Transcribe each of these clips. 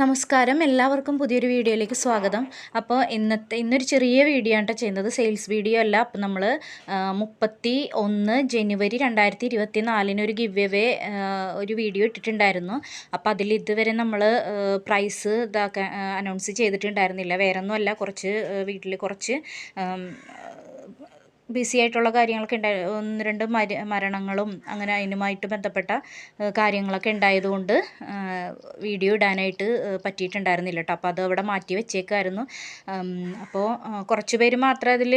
നമസ്കാരം. എല്ലാവർക്കും പുതിയൊരു വീഡിയോയിലേക്ക് സ്വാഗതം. അപ്പോൾ ഇന്നത്തെ ഇന്നൊരു ചെറിയ വീഡിയോ ആണ് ചെയ്യുന്നത്. സെയിൽസ് വീഡിയോ അല്ല. അപ്പോൾ നമ്മൾ മുപ്പത്തി ഒന്ന് ജനുവരി രണ്ടായിരത്തി ഇരുപത്തി നാലിന് ഒരു ഗിവ് എവേ ഒരു വീഡിയോ ഇട്ടിട്ടുണ്ടായിരുന്നു. അപ്പോൾ അതിൽ ഇതുവരെ നമ്മൾ പ്രൈസ് ഇതാക്കാൻ അനൗൺസ് ചെയ്തിട്ടുണ്ടായിരുന്നില്ല. വേറെ ഒന്നുമല്ല കുറച്ച് വീട്ടിൽ കുറച്ച് ബിസി ആയിട്ടുള്ള കാര്യങ്ങളൊക്കെ ഉണ്ടായി. ഒന്ന് രണ്ട് മര മരണങ്ങളും അങ്ങനെ അതിനുമായിട്ട് ബന്ധപ്പെട്ട കാര്യങ്ങളൊക്കെ ഉണ്ടായതുകൊണ്ട് വീഡിയോ ഇടാനായിട്ട് പറ്റിയിട്ടുണ്ടായിരുന്നില്ല കേട്ടോ. അപ്പോൾ അത് അവിടെ മാറ്റി വെച്ചേക്കായിരുന്നു. അപ്പോൾ കുറച്ച് പേര് മാത്രമേ അതിൽ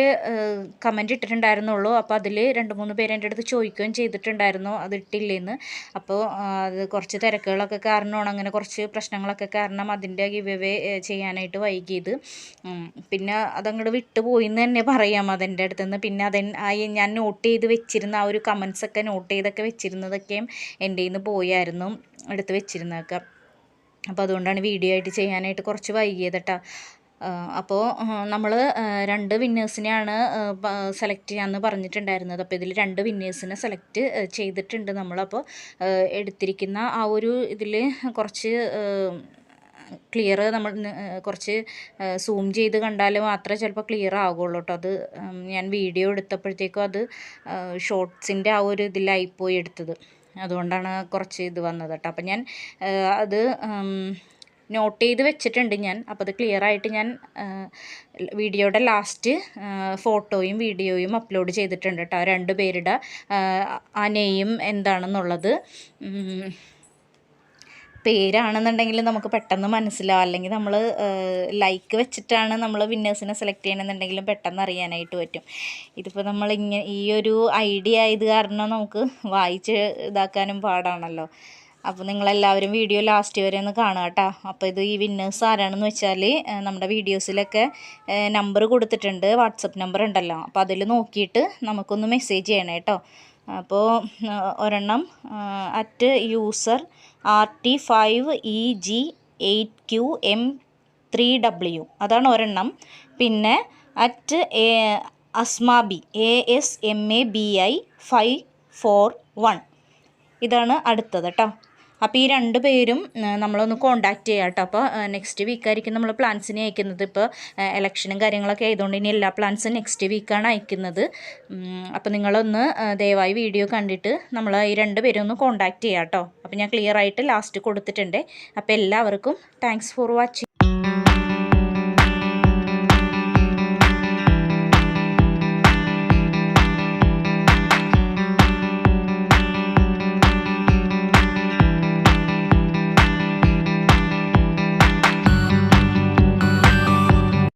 കമന്റ് ഇട്ടിട്ടുണ്ടായിരുന്നുള്ളൂ. അപ്പോൾ അതിൽ രണ്ട് മൂന്ന് പേര് എന്റെ അടുത്ത് ചോദിക്കുകയും ചെയ്തിട്ടുണ്ടായിരുന്നു. അത് ഇട്ടില്ലേന്ന്. അപ്പോൾ അത് കുറച്ച് തിരക്കുകളൊക്കെ കാരണമാണ് അങ്ങനെ കുറച്ച് പ്രശ്നങ്ങളൊക്കെ കാരണം അതിന്റെ ഗിവ് അവേ ചെയ്യാനായിട്ട് വൈകിയത്. പിന്നെ അതങ്ങോട്ട് വിട്ടുപോയി എന്ന് തന്നെ പറയാം. അതെന്റെ അടുത്തുനിന്ന് പിന്നെ അതെ ഞാൻ നോട്ട് ചെയ്ത് വെച്ചിരുന്ന ആ ഒരു കമൻസൊക്കെ നോട്ട് ചെയ്തൊക്കെ വെച്ചിരുന്നതൊക്കെയും എന്റെ നിന്ന് പോയായിരുന്നു എടുത്ത് വെച്ചിരുന്നതൊക്കെ. അപ്പോൾ അതുകൊണ്ടാണ് വീഡിയോ ആയിട്ട് ചെയ്യാനായിട്ട് കുറച്ച് വൈകിയത് കേട്ടോ അപ്പോൾ നമ്മൾ രണ്ട് വിന്നേഴ്സിനെയാണ് സെലക്ട് ചെയ്യാമെന്ന് പറഞ്ഞിട്ടുണ്ടായിരുന്നത്. അപ്പോൾ ഇതിൽ രണ്ട് വിന്നേഴ്സിനെ സെലക്ട് ചെയ്തിട്ടുണ്ട് നമ്മളപ്പോൾ എടുത്തിരിക്കുന്ന ആ ഒരു ഇതിൽ കുറച്ച് ക്ലിയർ നമ്മൾ കുറച്ച് സൂം ചെയ്ത് കണ്ടാൽ മാത്രമേ ചിലപ്പോൾ ക്ലിയർ ആകുള്ളൂ കേട്ടോ അത് ഞാൻ വീഡിയോ എടുത്തപ്പോഴത്തേക്കും അത് ഷോർട്സിന്റെ ആ ഒരു ഇതിലായിപ്പോയി എടുത്തത് അതുകൊണ്ടാണ് കുറച്ച് ഇത് വന്നത് കേട്ടോ അപ്പം ഞാൻ അത് നോട്ട് ചെയ്ത് വെച്ചിട്ടുണ്ട് ഞാൻ അപ്പോൾ അത് ക്ലിയർ ആയിട്ട് ഞാൻ വീഡിയോയുടെ ലാസ്റ്റ് ഫോട്ടോയും വീഡിയോയും അപ്ലോഡ് ചെയ്തിട്ടുണ്ട് കേട്ടോ രണ്ട് പേരുടെ ആ നെയ്യും എന്താണെന്നുള്ളത് പേരാണെന്നുണ്ടെങ്കിൽ നമുക്ക് പെട്ടെന്ന് മനസ്സിലാവും. അല്ലെങ്കിൽ നമ്മൾ ലൈക്ക് വെച്ചിട്ടാണ് നമ്മൾ വിന്നേഴ്സിനെ സെലക്ട് ചെയ്യണമെന്നുണ്ടെങ്കിലും പെട്ടെന്ന് അറിയാനായിട്ട് പറ്റും. ഇതിപ്പോൾ നമ്മൾ ഇങ്ങനെ ഈ ഒരു ഐഡിയ ആയത് കാരണം നമുക്ക് വായിച്ച് ഇതാക്കാനും പാടാണല്ലോ. അപ്പോൾ നിങ്ങളെല്ലാവരും വീഡിയോ ലാസ്റ്റ് വരെ ഒന്ന് കാണുക കേട്ടോ. അപ്പോൾ ഇത് ഈ വിന്നേഴ്സ് ആരാണെന്ന് വെച്ചാൽ നമ്മുടെ വീഡിയോസിലൊക്കെ നമ്പർ കൊടുത്തിട്ടുണ്ട്. വാട്സപ്പ് നമ്പർ ഉണ്ടല്ലോ. അപ്പോൾ അതിൽ നോക്കിയിട്ട് നമുക്കൊന്ന് മെസ്സേജ് ചെയ്യണം കേട്ടോ. അപ്പോൾ ഒരെണ്ണം at user R T five E G eight Q M three W അതാണ് ഒരെണ്ണം. പിന്നെ at A Asmabi A S M A B I five four one ഇതാണ് അടുത്തത് കേട്ടോ അപ്പോൾ ഈ രണ്ട് പേരും നമ്മളൊന്ന് കോണ്ടാക്റ്റ് ചെയ്യാം കേട്ടോ. അപ്പോൾ നെക്സ്റ്റ് വീക്കായിരിക്കും നമ്മൾ പ്ലാൻസിനെ അയക്കുന്നത്. ഇപ്പോൾ ഇലക്ഷനും കാര്യങ്ങളൊക്കെ ആയതുകൊണ്ട് ഇനി എല്ലാ പ്ലാൻസും നെക്സ്റ്റ് വീക്കാണ് അയക്കുന്നത്. അപ്പോൾ നിങ്ങളൊന്ന് ദയവായി വീഡിയോ കണ്ടിട്ട് നമ്മൾ ഈ രണ്ട് പേരും ഒന്ന് കോൺടാക്റ്റ് ചെയ്യാം കേട്ടോ. അപ്പോൾ ഞാൻ ക്ലിയർ ആയിട്ട് ലാസ്റ്റ് കൊടുത്തിട്ടുണ്ട്. അപ്പോൾ എല്ലാവർക്കും താങ്ക്സ് ഫോർ വാച്ചിങ്